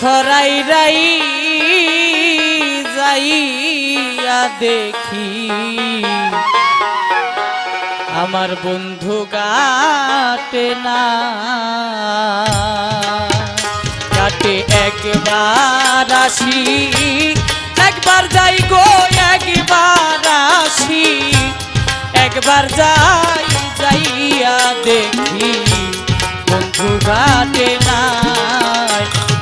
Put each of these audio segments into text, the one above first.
যাই যাইয়া দেখি। আমার বন্ধু গাটে না। গাটে একবার আসি, একবার যাই গো, একবার আসি। একবার যাই, যাইয়া দেখি, বন্ধু ঘাটে নাই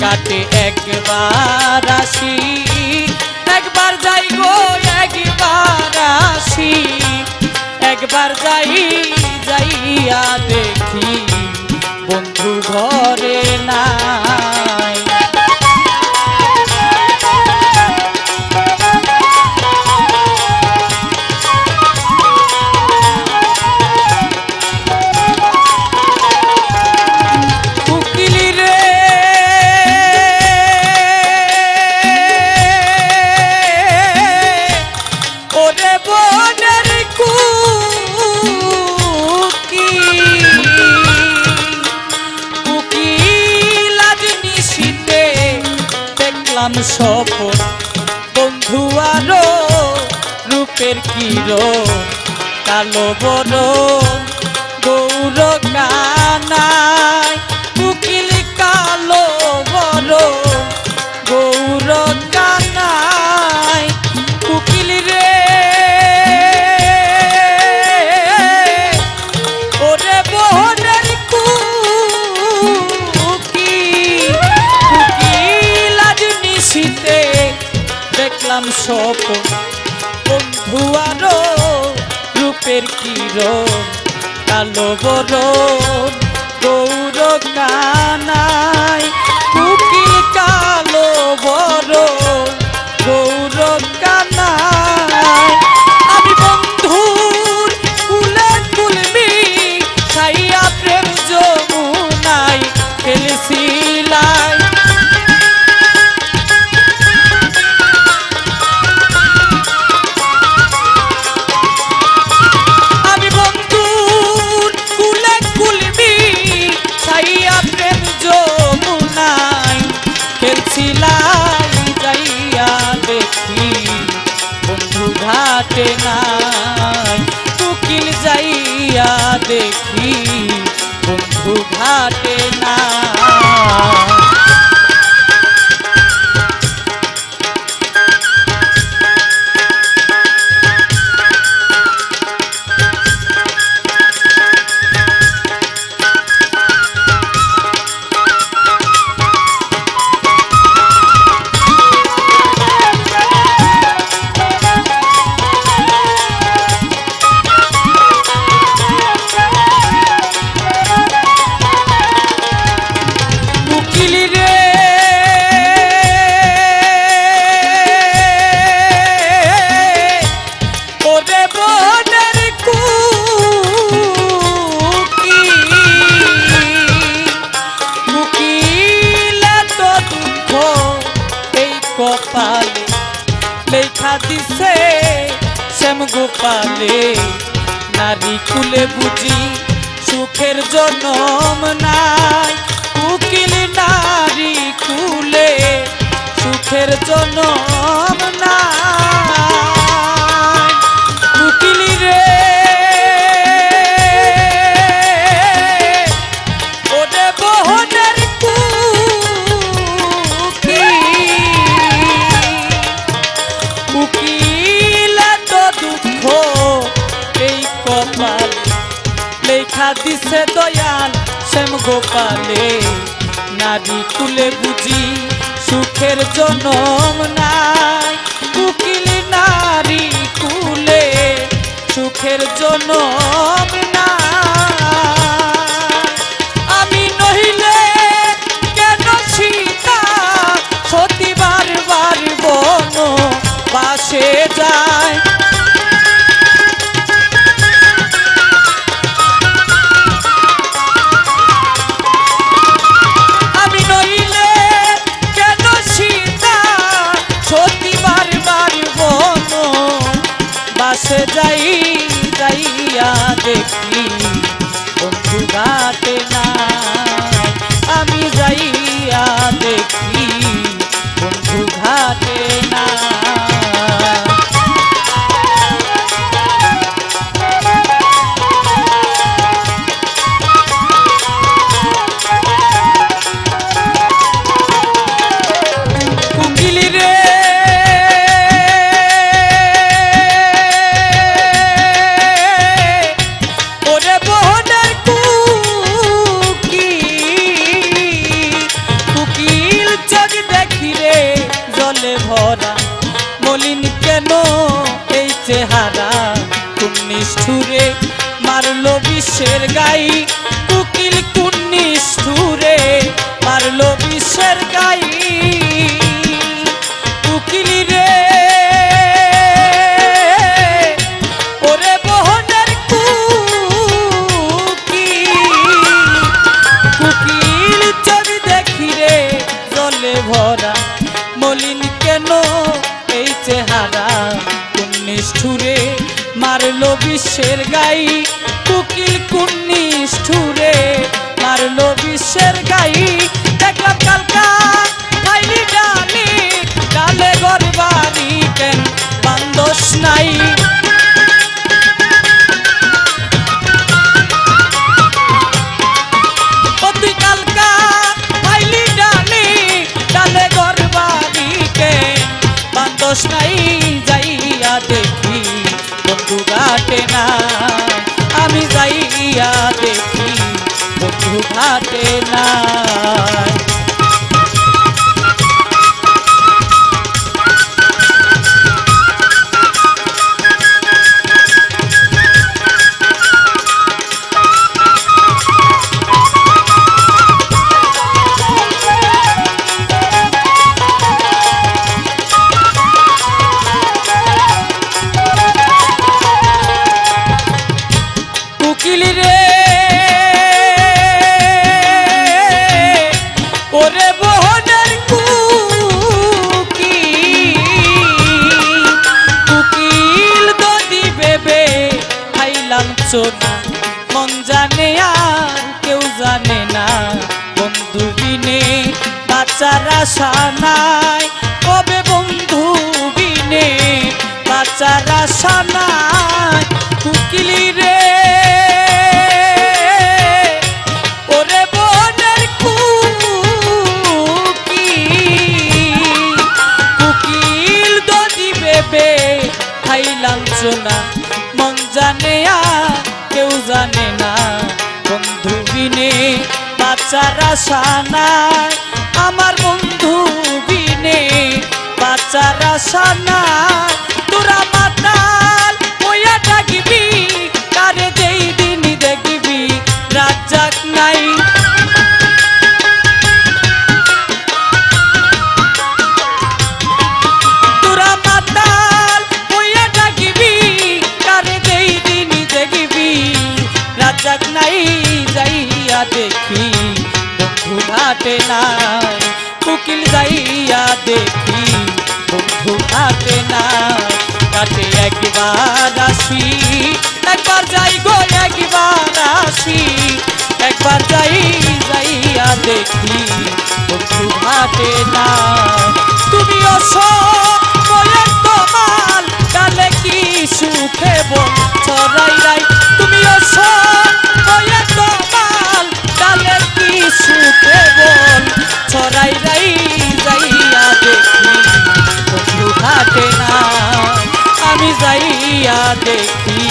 কাটে একবার আসি একবার যাই গো একবার আসি একবার যাই যাইয়া দেখি বন্ধু ঘরে দেখলাম স্বপন। বন্ধু আরও রূপের কির কালো বড় গৌর কানায় দেখলাম স্বপ্ন। বন্ধু আরও রূপের কিরণ কালো বরণ গৌর কানাই গোপালে নারী কুলে বুঝি সুখের জনম নাই। উকিল নারী কুলে সুখের জনম দিছে দয়াল শ্যাম গোপালে। নারী তুলে বুঝি সুখের জনম নাই। উকিল নারী কুলে সুখের জনম কেন এই চেহারা কুন্নিষ্ঠুরে মারলো বিশ্বের গাই। বিশ্বের গাই কুকিল কুন্নি ঠুরে মারলো বিশ্বের গাই কুকিলি রে। ওরে বহনের কুকি কুকিল দদি বেবে খাইলাম চোনা। মন জানে আর কেউ জানে না, বন্ধু বিনে বাচ্চার আশা চোনা মন জানে কেউ জানে না। বন্ধু বিনে বাচ্চার নাই আমার বন্ধু বিনে নাই। দেখি, বন্ধু ঘাটে নাই। কুকিল যাইয়া দেখি, বন্ধু ঘাটে নাই। কাটে একবার আসি, একবার যাই গো, একবার আসি। একবার যাই, যাইয়া দেখি, বন্ধু ঘাটে না যাইয়া দেখি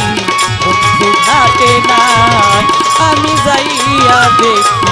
বন্ধু ঘাটে না আমি যাইয়া দেখি।